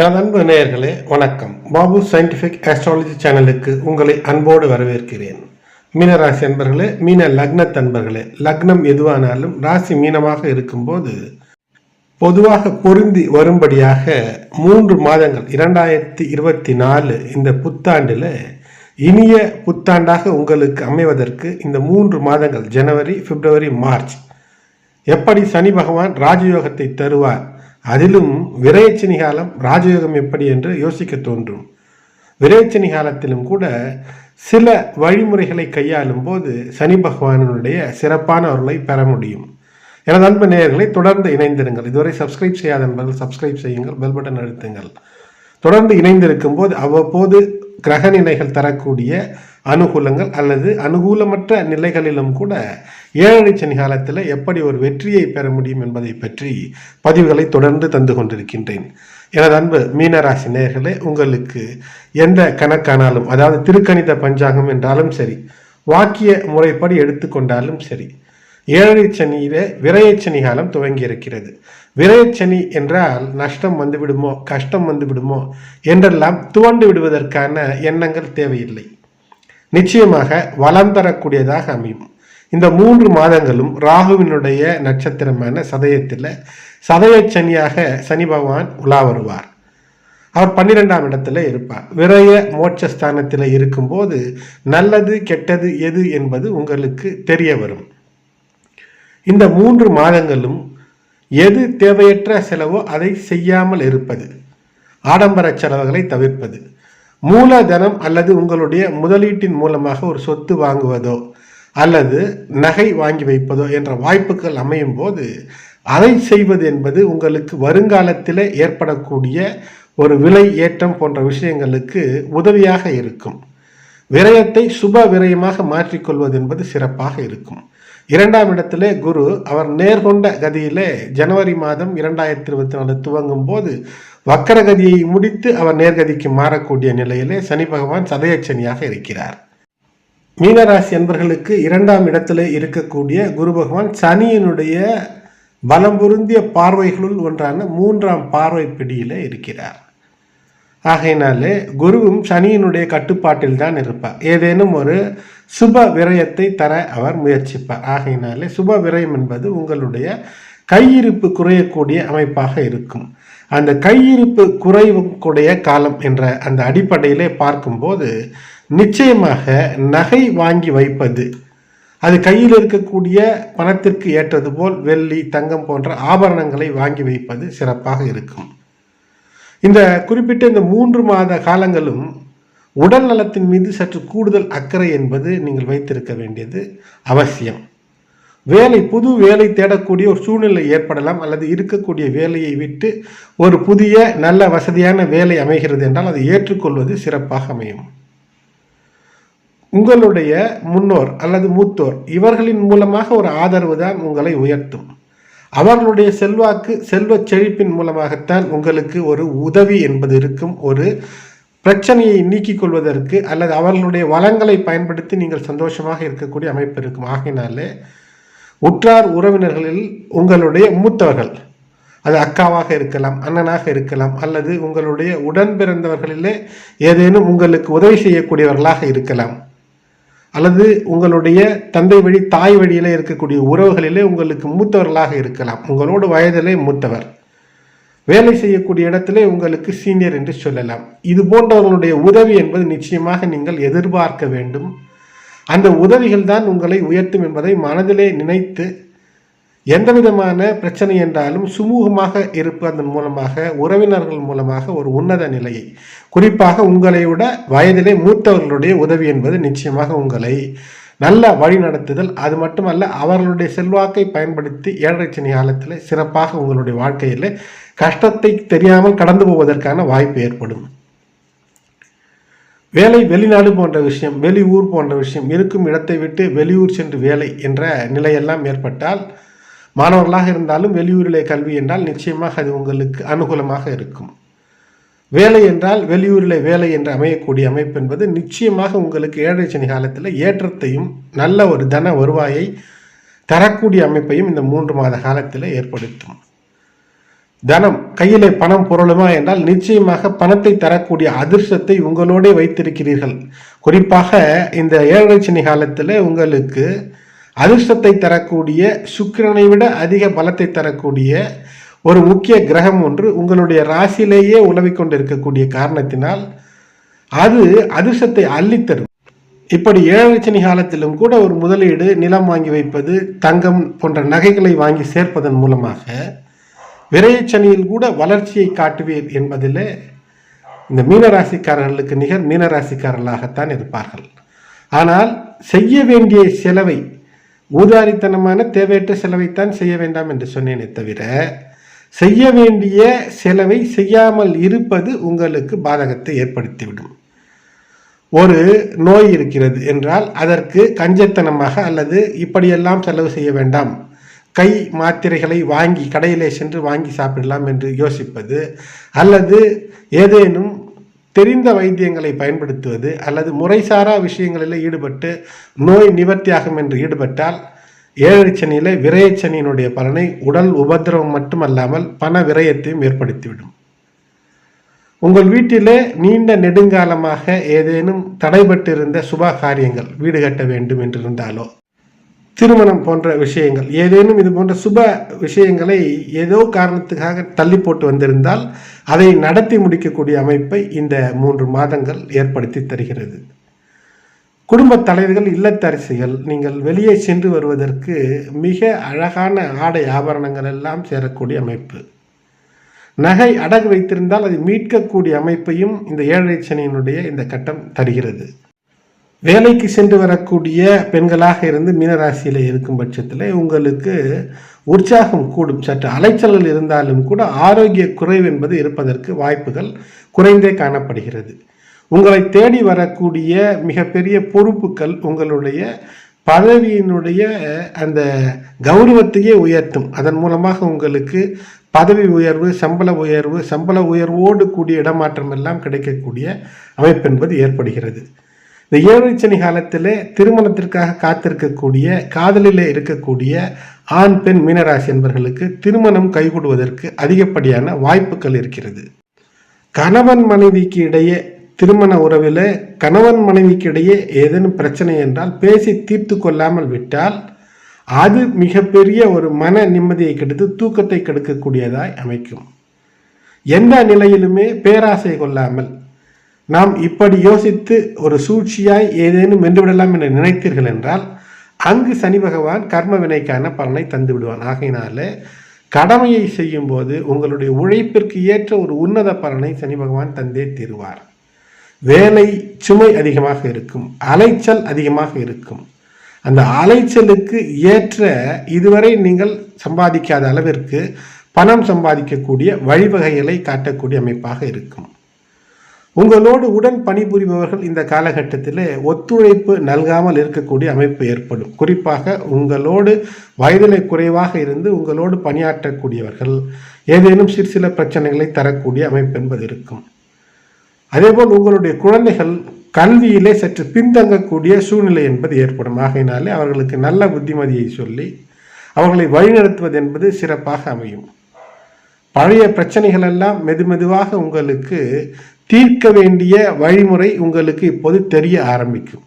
எனது அன்பு நேயர்களே வணக்கம். பாபு சயின்டிஃபிக் ஆஸ்ட்ராலஜி சேனலுக்கு உங்களை அன்போடு வரவேற்கிறேன். மீனராசி அன்பர்களே மீன லக்னத்தன்பர்களே லக்னம் எதுவானாலும் ராசி மீனமாக இருக்கும்போது பொதுவாக பொருந்தி வரும்படியாக மூன்று மாதங்கள் இரண்டாயிரத்தி இருபத்தி நாலு இந்த புத்தாண்டில் இனிய புத்தாண்டாக உங்களுக்கு அமைவதற்கு இந்த மூன்று மாதங்கள் ஜனவரி பிப்ரவரி மார்ச். எப்படி சனி பகவான் ராஜயோகத்தை தருவார்? அதிலும் விரயச்சனி காலம் ராஜயோகம் எப்படி என்று யோசிக்க தோன்றும். விரயச்சனி காலத்திலும் கூட சில வழிமுறைகளை கையாளும் போது சனி பகவானுடைய சிறப்பான அருளை பெற முடியும். எனது அன்பு நேயர்களை தொடர்ந்து இணைந்திருங்கள். இதுவரை சப்ஸ்கிரைப் செய்யாத நண்பர்கள் சப்ஸ்கிரைப் செய்யுங்கள் பெல் பட்டன் அழுத்துங்கள். தொடர்ந்து இணைந்திருக்கும் போது அவ்வப்போது கிரக நிலைகள் தரக்கூடிய அனுகூலங்கள் அல்லது அனுகூலமற்ற நிலைகளிலும் கூட ஏழரை சனி காலத்தில் எப்படி ஒரு வெற்றியை பெற முடியும் என்பதை பற்றி பதிவுகளை தொடர்ந்து தந்து கொண்டிருக்கின்றேன். எனது அன்பு மீனராசி நேர்களே உங்களுக்கு எந்த கணக்கானாலும் அதாவது திருக்கணித பஞ்சாங்கம் என்றாலும் சரி வாக்கிய முறைப்படி எடுத்துக்கொண்டாலும் சரி ஏழரை சனியிலே விரயச்சனி காலம் துவங்கி இருக்கிறது விரயச்சனி என்றால் நஷ்டம் வந்து விடுமோ கஷ்டம் வந்து விடுமோ என்றெல்லாம் துவண்டு விடுவதற்கான எண்ணங்கள் தேவையில்லை. நிச்சயமாக வளம் தரக்கூடியதாக அமையும். இந்த மூன்று மாதங்களும் ராகுவினுடைய நட்சத்திரமான சதயத்தில் சதயச்சனியாக சனி பகவான் உலா வருவார். அவர் பன்னிரெண்டாம் இடத்துல இருப்பார். விரய மோட்சஸ்தானத்தில் இருக்கும்போது நல்லது கெட்டது எது என்பது உங்களுக்கு தெரிய வரும். இந்த மூன்று மாதங்களும் எது தேவையற்ற செலவோ அதை செய்யாமல் இருப்பது ஆடம்பர செலவுகளை தவிர்ப்பது மூலதனம் அல்லது உங்களுடைய முதலீட்டின் மூலமாக ஒரு சொத்து வாங்குவதோ அல்லது நகை வாங்கி வைப்பதோ என்ற வாய்ப்புகள் அமையும் போது அதை செய்வது என்பது உங்களுக்கு வருங்காலத்தில் ஏற்படக்கூடிய ஒரு விலை ஏற்றம் போன்ற விஷயங்களுக்கு உதவியாக இருக்கும். விரயத்தை சுப விரயமாக மாற்றிக்கொள்வது என்பது சிறப்பாக இருக்கும். இரண்டாம் இடத்திலே குரு அவர் நேர்கொண்ட கதியிலே ஜனவரி மாதம் இரண்டாயிரத்தி இருபத்தி நாலு துவங்கும் போது வக்கரகதியை முடித்து அவர் நேர்கதிக்கு மாறக்கூடிய நிலையிலே சனி பகவான் சதயச்சனியாக இருக்கிறார். மீனராசி என்பர்களுக்கு இரண்டாம் இடத்திலே இருக்கக்கூடிய குரு பகவான் சனியினுடைய பலம் பொருந்திய பார்வைகளுள் ஒன்றான மூன்றாம் பார்வை பிடியிலே இருக்கிறார். ஆகையினாலே குருவும் சனியினுடைய கட்டுப்பாட்டில் தான் இருப்பார். ஏதேனும் ஒரு சுப விரயத்தை தர அவர் முயற்சிப்பார். ஆகையினாலே சுப விரயம் என்பது உங்களுடைய கையிருப்பு குறையக்கூடிய அமைப்பாக இருக்கும். அந்த கையிருப்பு குறைவுக்கூடிய காலம் என்ற அந்த அடிப்படையிலே பார்க்கும்போது நிச்சயமாக நகை வாங்கி வைப்பது அது கையில் இருக்கக்கூடிய பணத்திற்கு ஏற்றது போல் வெள்ளி தங்கம் போன்ற ஆபரணங்களை வாங்கி வைப்பது சிறப்பாக இருக்கும். இந்த குறிப்பிட்ட இந்த மூன்று மாத காலங்களும் உடல் நலத்தின் மீது சற்று கூடுதல் அக்கறை என்பது நீங்கள் வைத்திருக்க வேண்டியது அவசியம். வேலை புது வேலை தேடக்கூடிய ஒரு சூழ்நிலை ஏற்படலாம் அல்லது இருக்கக்கூடிய வேலையை விட்டு ஒரு புதிய நல்ல வசதியான வேலை அமைகிறது என்றால் அதை ஏற்றுக்கொள்வது சிறப்பாக அமையும். உங்களுடைய முன்னோர் அல்லது மூத்தோர் இவர்களின் மூலமாக ஒரு ஆதரவு தான் உங்களை உயர்த்தும். அவர்களுடைய செல்வாக்கு செல்வ செழிப்பின் மூலமாகத்தான் உங்களுக்கு ஒரு உதவி என்பது இருக்கும். ஒரு பிரச்சனையை நீக்கிக் கொள்வதற்கு அல்லது அவர்களுடைய வளங்களை பயன்படுத்தி நீங்கள் சந்தோஷமாக இருக்கக்கூடிய அமைப்பு இருக்கும். ஆகினாலே உற்றார் உறவினர்களில் உங்களுடைய மூத்தவர்கள் அது அக்காவாக இருக்கலாம் அண்ணனாக இருக்கலாம் அல்லது உங்களுடைய உடன் பிறந்தவர்களிலே ஏதேனும் உங்களுக்கு உதவி செய்யக்கூடியவர்களாக இருக்கலாம். அல்லது உங்களுடைய தந்தை வழி தாய் வழியிலே இருக்கக்கூடிய உறவுகளிலே உங்களுக்கு மூத்தவர்களாக இருக்கலாம். உங்களோட வயதிலே மூத்தவர். வேலை செய்யக்கூடிய இடத்திலே உங்களுக்கு சீனியர் என்று சொல்லலாம். இது போன்றவர்களுடைய உதவி என்பது நிச்சயமாக நீங்கள் எதிர்பார்க்க வேண்டும். அந்த உதவிகள் தான் உங்களை உயர்த்தும் என்பதை மனதிலே நினைத்து எந்த விதமான பிரச்சனை என்றாலும் சுமூகமாக இருப்பதன் மூலமாக உறவினர்கள் மூலமாக ஒரு உன்னத நிலையை. குறிப்பாக உங்களை விட வயதிலே மூத்தவர்களுடைய உதவி என்பது நிச்சயமாக உங்களை நல்ல வழி நடத்துதல். அது மட்டுமல்ல அவர்களுடைய செல்வாக்கை பயன்படுத்தி ஏழரை சனி காலத்தில் சிறப்பாக உங்களுடைய வாழ்க்கையில் கஷ்டத்தை தெரியாமல் கடந்து போவதற்கான வாய்ப்பு ஏற்படும். வேலை வெளிநாடு போன்ற விஷயம் வெளியூர் போன்ற விஷயம் இருக்கும் இடத்தை விட்டு வெளியூர் சென்று வேலை என்ற நிலையெல்லாம் ஏற்பட்டால் மாணவர்களாக இருந்தாலும் வெளியூரிலே கல்வி என்றால் நிச்சயமாக அது உங்களுக்கு அனுகூலமாக இருக்கும். வேலை என்றால் வெளியூரில் வேலை என்று அமையக்கூடிய அமைப்பு என்பது நிச்சயமாக உங்களுக்கு ஏழை சனி காலத்தில் ஏற்றத்தையும் நல்ல ஒரு தன வருவாயை தரக்கூடிய அமைப்பையும் இந்த மூன்று மாத காலத்தில் ஏற்படுத்தும். தனம் கையிலே பணம் பொருளுமா என்றால் நிச்சயமாக பணத்தை தரக்கூடிய அதிர்ஷ்டத்தை உங்களோடே வைத்திருக்கிறீர்கள். குறிப்பாக இந்த ஏழரை சனி காலத்தில் உங்களுக்கு அதிர்ஷ்டத்தை தரக்கூடிய சுக்கிரனை விட அதிக பலத்தை தரக்கூடிய ஒரு முக்கிய கிரகம் ஒன்று உங்களுடைய ராசியிலேயே உலவிக் கொண்டிருக்கக்கூடிய காரணத்தினால் அது அதிர்ஷ்டத்தை அள்ளித்தரும். இப்படி ஏழரை சனி காலத்திலும் கூட ஒரு முதலீடு நிலம் வாங்கி வைப்பது தங்கம் போன்ற நகைகளை வாங்கி சேர்ப்பதன் மூலமாக விரையச்சனியில் கூட வளர்ச்சியை காட்டுவீர் என்பதிலே இந்த மீனராசிக்காரர்களுக்கு நிகர் மீனராசிக்காரர்களாகத்தான் இருப்பார்கள். ஆனால் செய்ய வேண்டிய செலவை ஊதாரித்தனமான தேவையற்ற செலவைத்தான் செய்ய வேண்டாம் என்று சொன்னேனே தவிர செய்ய வேண்டிய செலவை செய்யாமல் இருப்பது உங்களுக்கு பாதகத்தை ஏற்படுத்திவிடும். ஒரு நோய் இருக்கிறது என்றால் அதற்கு கஞ்சத்தனமாக அல்லது இப்படியெல்லாம் செலவு செய்ய வேண்டாம். கை மாத்திரைகளை வாங்கி கடையிலே சென்று வாங்கி சாப்பிடலாம் என்று யோசிப்பது அல்லது ஏதேனும் தெரிந்த வைத்தியங்களை பயன்படுத்துவது அல்லது முறைசாரா விஷயங்களில் ஈடுபட்டு நோய் நிவர்த்தியாகும் என்று ஈடுபட்டால் ஏழச்சனியில் விரயச்சனியினுடைய பலனை உடல் உபதிரவம் மட்டுமல்லாமல் பண விரயத்தையும் ஏற்படுத்திவிடும். உங்கள் வீட்டிலே நீண்ட நெடுங்காலமாக ஏதேனும் தடைபட்டிருந்த சுப காரியங்கள் வீடு கட்ட வேண்டும் என்றிருந்தாலோ திருமணம் போன்ற விஷயங்கள் ஏதேனும் இது போன்ற சுப விஷயங்களை ஏதோ காரணத்துக்காக தள்ளி போட்டு வந்திருந்தால் அதை நடத்தி முடிக்கக்கூடிய அமைப்பை இந்த மூன்று மாதங்கள் ஏற்படுத்தி தருகிறது. குடும்பத் தலைவர்கள் இல்லத்தரசிகள் நீங்கள் வெளியே சென்று வருவதற்கு மிக அழகான ஆடை ஆபரணங்கள் எல்லாம் சேரக்கூடிய அமைப்பு. நகை அடகு வைத்திருந்தால் அதை மீட்கக்கூடிய அமைப்பையும் இந்த ஏழரை சனியினுடைய இந்த கட்டம் தருகிறது. வேலைக்கு சென்று வரக்கூடிய பெண்களாக இருந்து மீனராசியில் இருக்கும் பட்சத்தில் உங்களுக்கு உற்சாகம் கூடும். சற்று அலைச்சல்கள் இருந்தாலும் கூட ஆரோக்கிய குறைவு என்பது இருப்பதற்கு வாய்ப்புகள் குறைந்தே காணப்படுகிறது. உங்களை தேடி வரக்கூடிய மிகப்பெரிய பொறுப்புகள் உங்களுடைய பதவியினுடைய அந்த கௌரவத்தையே உயர்த்தும். அதன் மூலமாக உங்களுக்கு பதவி உயர்வு சம்பள உயர்வு சம்பள உயர்வோடு கூடிய இடமாற்றம் எல்லாம் கிடைக்கக்கூடிய அமைப்பு என்பது ஏற்படுகிறது. இந்த ஏழரை சனி காலத்தில் திருமணத்திற்காக காத்திருக்கக்கூடிய காதலில் இருக்கக்கூடிய ஆண் பெண் மீனராசி என்பர்களுக்கு திருமணம் கைகூடுவதற்கு அதிகப்படியான வாய்ப்புகள் இருக்கிறது. கணவன் மனைவிக்கு இடையே திருமண உறவில் கணவன் மனைவிக்கு இடையே ஏதேனும் பிரச்சனை என்றால் பேசி தீர்த்து கொள்ளாமல் விட்டால் அது மிகப்பெரிய ஒரு மன நிம்மதியை கெடுத்து தூக்கத்தை கெடுக்கக்கூடியதாய் அமைக்கும். எந்த நிலையிலுமே பேராசை கொள்ளாமல் நாம் இப்படி யோசித்து ஒரு சூழ்ச்சியாய் ஏதேனும் வென்றுவிடலாம் என்று நினைத்தீர்கள் என்றால் அங்கு சனி பகவான் கர்ம வினைக்கான பலனை தந்து விடுவான். ஆகையினால கடமையை செய்யும் போது உங்களுடைய உழைப்பிற்கு ஏற்ற ஒரு உன்னத பலனை சனி பகவான் தந்தே தீருவார். வேலை சுமை அதிகமாக இருக்கும் அலைச்சல் அதிகமாக இருக்கும். அந்த அலைச்சலுக்கு ஏற்ற இதுவரை நீங்கள் சம்பாதிக்காத அளவிற்கு பணம் சம்பாதிக்கக்கூடிய வழிவகைகளை காட்டக்கூடிய அமைப்பாக இருக்கும். உங்களோடு உடன் பணிபுரிபவர்கள் இந்த காலகட்டத்தில் ஒத்துழைப்பு நல்காமல் இருக்கக்கூடிய அமைப்பு ஏற்படும். குறிப்பாக உங்களோடு வயதிலை குறைவாக இருந்து உங்களோடு பணியாற்றக்கூடியவர்கள் ஏதேனும் சிறு சில பிரச்சனைகளை தரக்கூடிய அமைப்பு என்பது இருக்கும். அதேபோல் உங்களுடைய குழந்தைகள் கல்வியிலே சற்று பின்தங்கக்கூடிய சூழ்நிலை என்பது ஏற்படும். ஆகையினாலே அவர்களுக்கு நல்ல புத்திமதியை சொல்லி அவர்களை வழிநடத்துவது என்பது சிறப்பாக அமையும். பழைய பிரச்சனைகள் எல்லாம் மெதுமெதுவாக உங்களுக்கு தீர்க்க வேண்டிய வழிமுறை உங்களுக்கு இப்போது தெரிய ஆரம்பிக்கும்.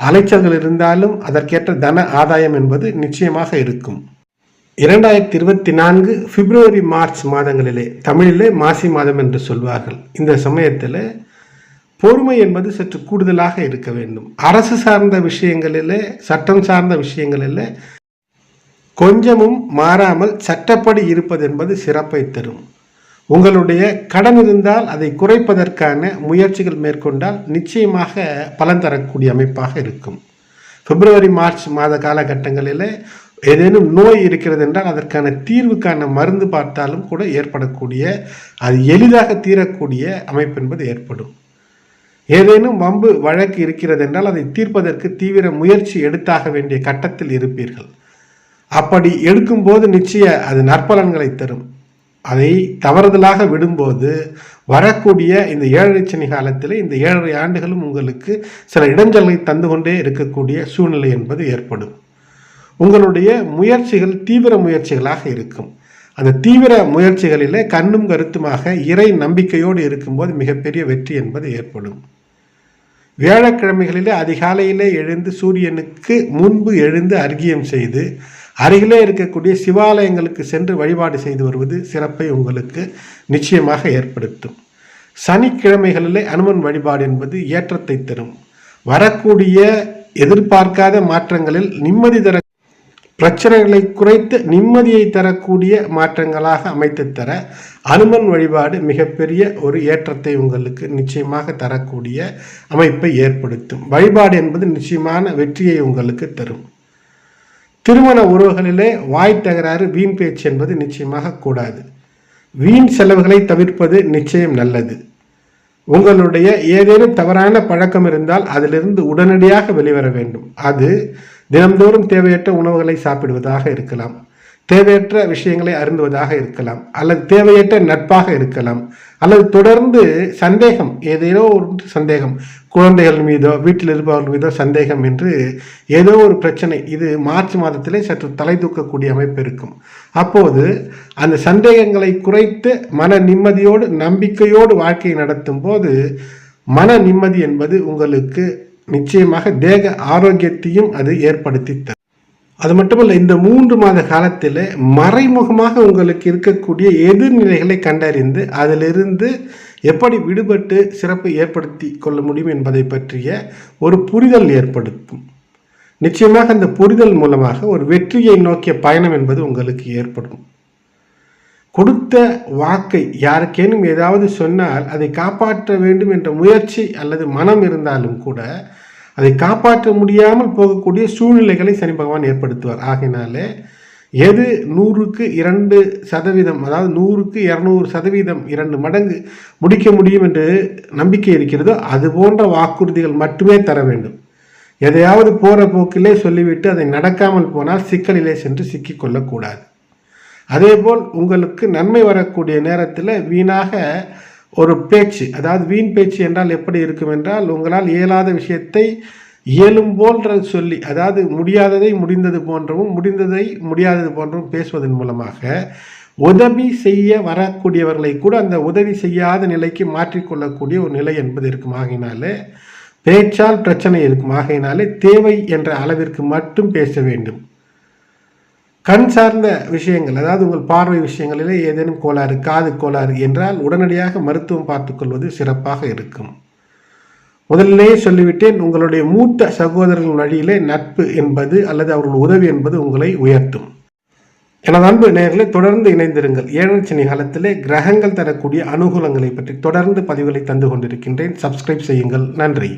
அலைச்சல்கள் இருந்தாலும் அதற்கேற்ற தன ஆதாயம் என்பது நிச்சயமாக இருக்கும். இரண்டாயிரத்தி இருபத்தி நான்கு பிப்ரவரி மார்ச் மாதங்களிலே தமிழிலே மாசி மாதம் என்று சொல்வார்கள். இந்த சமயத்தில் பொறுமை என்பது சற்று கூடுதலாக இருக்க வேண்டும். அரசு சார்ந்த விஷயங்களிலே சட்டம் சார்ந்த விஷயங்களில் கொஞ்சமும் மாறாமல் சட்டப்படி இருப்பது என்பது சிறப்பை தரும். உங்களுடைய கடன் இருந்தால் அதை குறைப்பதற்கான முயற்சிகள் மேற்கொண்டால் நிச்சயமாக பலன் தரக்கூடிய அமைப்பாக இருக்கும். பிப்ரவரி மார்ச் மாத காலகட்டங்களில் ஏதேனும் நோய் இருக்கிறது என்றால் அதற்கான தீர்வுக்கான மருந்து பார்த்தாலும் கூட ஏற்படக்கூடிய அது எளிதாக தீரக்கூடிய அமைப்பு என்பது ஏற்படும். ஏதேனும் வம்பு வழக்கு இருக்கிறது என்றால் அதை தீர்ப்பதற்கு தீவிர முயற்சி எடுத்தாக வேண்டிய கட்டத்தில் இருப்பீர்கள். அப்படி எடுக்கும்போது நிச்சய அது நற்பலன்களை தரும். அதை தவறுதலாக விடும்போது வரக்கூடிய இந்த ஏழரை சனி காலத்தில் இந்த ஏழரை ஆண்டுகளும் உங்களுக்கு சில இடைஞ்சலை தந்து கொண்டே இருக்கக்கூடிய சூழ்நிலை என்பது ஏற்படும். உங்களுடைய முயற்சிகள் தீவிர முயற்சிகளாக இருக்கும். அந்த தீவிர முயற்சிகளில் கண்ணும் கருத்துமாக இறை நம்பிக்கையோடு இருக்கும்போது மிகப்பெரிய வெற்றி என்பது ஏற்படும். வியாழக்கிழமைகளிலே அதிகாலையிலே எழுந்து சூரியனுக்கு முன்பு எழுந்து அர்க்கியம் செய்து அருகிலே இருக்கக்கூடிய சிவாலயங்களுக்கு சென்று வழிபாடு செய்து வருவது சிறப்பை உங்களுக்கு நிச்சயமாக ஏற்படுத்தும். சனிக்கிழமைகளிலே அனுமன் வழிபாடு என்பது ஏற்றத்தை தரும். வரக்கூடிய எதிர்பார்க்காத மாற்றங்களில் நிம்மதி தர பிரச்சனைகளை குறைத்து நிம்மதியை தரக்கூடிய மாற்றங்களாக அமைத்து தர அனுமன் வழிபாடு மிகப்பெரிய ஒரு ஏற்றத்தை உங்களுக்கு நிச்சயமாக தரக்கூடிய அமைப்பை ஏற்படுத்தும். வழிபாடு என்பது நிச்சயமான வெற்றியை உங்களுக்கு தரும். திருமண உறவுகளிலே வாய் தகராறு வீண் பேச்சு என்பது நிச்சயமாக கூடாது. வீண் செலவுகளை தவிர்ப்பது நிச்சயம் நல்லது. உங்களுடைய ஏதேனும் தவறான பழக்கம் இருந்தால் அதிலிருந்து உடனடியாக வெளிவர வேண்டும். அது தினந்தோறும் தேவையற்ற உணவுகளை சாப்பிடுவதாக இருக்கலாம். தேவையற்ற விஷயங்களை அருந்துவதாக இருக்கலாம். அல்லது தேவையற்ற நட்பாக இருக்கலாம். அல்லது தொடர்ந்து சந்தேகம் ஏதேதோ ஒரு சந்தேகம் குழந்தைகள் மீதோ வீட்டில் இருப்பவர்கள் மீதோ சந்தேகம் என்று ஏதோ ஒரு பிரச்சனை இது மார்ச் மாதத்திலே சற்று தலை தூக்கக்கூடிய அமைப்பு இருக்கும். அப்போது அந்த சந்தேகங்களை குறைத்து மன நிம்மதியோடு நம்பிக்கையோடு வாழ்க்கையை நடத்தும் போது மன நிம்மதி என்பது உங்களுக்கு நிச்சயமாக தேக ஆரோக்கியத்தையும் அது ஏற்படுத்தி தரும். அது மட்டுமல்ல இந்த மூன்று மாத காலத்தில் மறைமுகமாக உங்களுக்கு இருக்கக்கூடிய எதிர்நிலைகளை கண்டறிந்து அதிலிருந்து எப்படி விடுபட்டு சிறப்பு ஏற்படுத்தி கொள்ள முடியும் என்பதை பற்றிய ஒரு புரிதல் ஏற்படுத்தும். நிச்சயமாக அந்த புரிதல் மூலமாக ஒரு வெற்றியை நோக்கிய பயணம் என்பது உங்களுக்கு ஏற்படும். கொடுத்த வாக்கை யாருக்கேனும் ஏதாவது சொன்னால் அதை காப்பாற்ற வேண்டும் என்ற முயற்சி அல்லது மனம் இருந்தாலும் கூட அதை காப்பாற்ற முடியாமல் போகக்கூடிய சூழ்நிலைகளை சனி பகவான் ஏற்படுத்துவார். ஆகினாலே எது நூறுக்கு இரண்டு சதவீதம் அதாவது நூறுக்கு இரநூறு சதவீதம் இரண்டு மடங்கு முடிக்க முடியும் என்று நம்பிக்கை இருக்கிறதோ அது போன்ற வாக்குறுதிகள் மட்டுமே தர வேண்டும். எதையாவது போகிற போக்கிலே சொல்லிவிட்டு அதை நடக்காமல் போனால் சிக்கலிலே சென்று சிக்கிக்கொள்ளக்கூடாது அதேபோல் உங்களுக்கு நன்மை வரக்கூடிய நேரத்தில் வீணாக ஒரு பேச்சு அதாவது வீண் பேச்சு என்றால் எப்படி இருக்கும் என்றால் உங்களால் இயலாத விஷயத்தை இயலும் போன்ற சொல்லி அதாவது முடியாததை முடிந்தது போன்றவும் முடிந்ததை முடியாதது போன்றவும் பேசுவதன் மூலமாக உதவி செய்ய வரக்கூடியவர்களை கூட அந்த உதவி செய்யாத நிலைக்கு மாற்றிக்கொள்ளக்கூடிய ஒரு நிலை என்பது இருக்கும். ஆகையினாலே பேச்சால் பிரச்சனை இருக்கும். ஆகையினாலே தேவை என்ற அளவிற்கு மட்டும் பேச வேண்டும். கண் சார்ந்த விஷயங்கள் அதாவது உங்கள் பார்வை விஷயங்களிலே ஏதேனும் கோளாறு காது கோளாறு என்றால் உடனடியாக மருத்துவம் பார்த்துக்கொள்வது சிறப்பாக இருக்கும். முதலிலேயே சொல்லிவிட்டேன் உங்களுடைய மூத்த சகோதரர்கள் வழியிலே நட்பு என்பது அல்லது அவர்கள் உதவி என்பது உங்களை உயர்த்தும். எனது அன்பு நேர்களை தொடர்ந்து இணைந்திருங்கள். ஏழரை காலத்திலே கிரகங்கள் தரக்கூடிய அனுகூலங்களை பற்றி தொடர்ந்து பதிவுகளை தந்து கொண்டிருக்கின்றேன். சப்ஸ்கிரைப் செய்யுங்கள். நன்றி.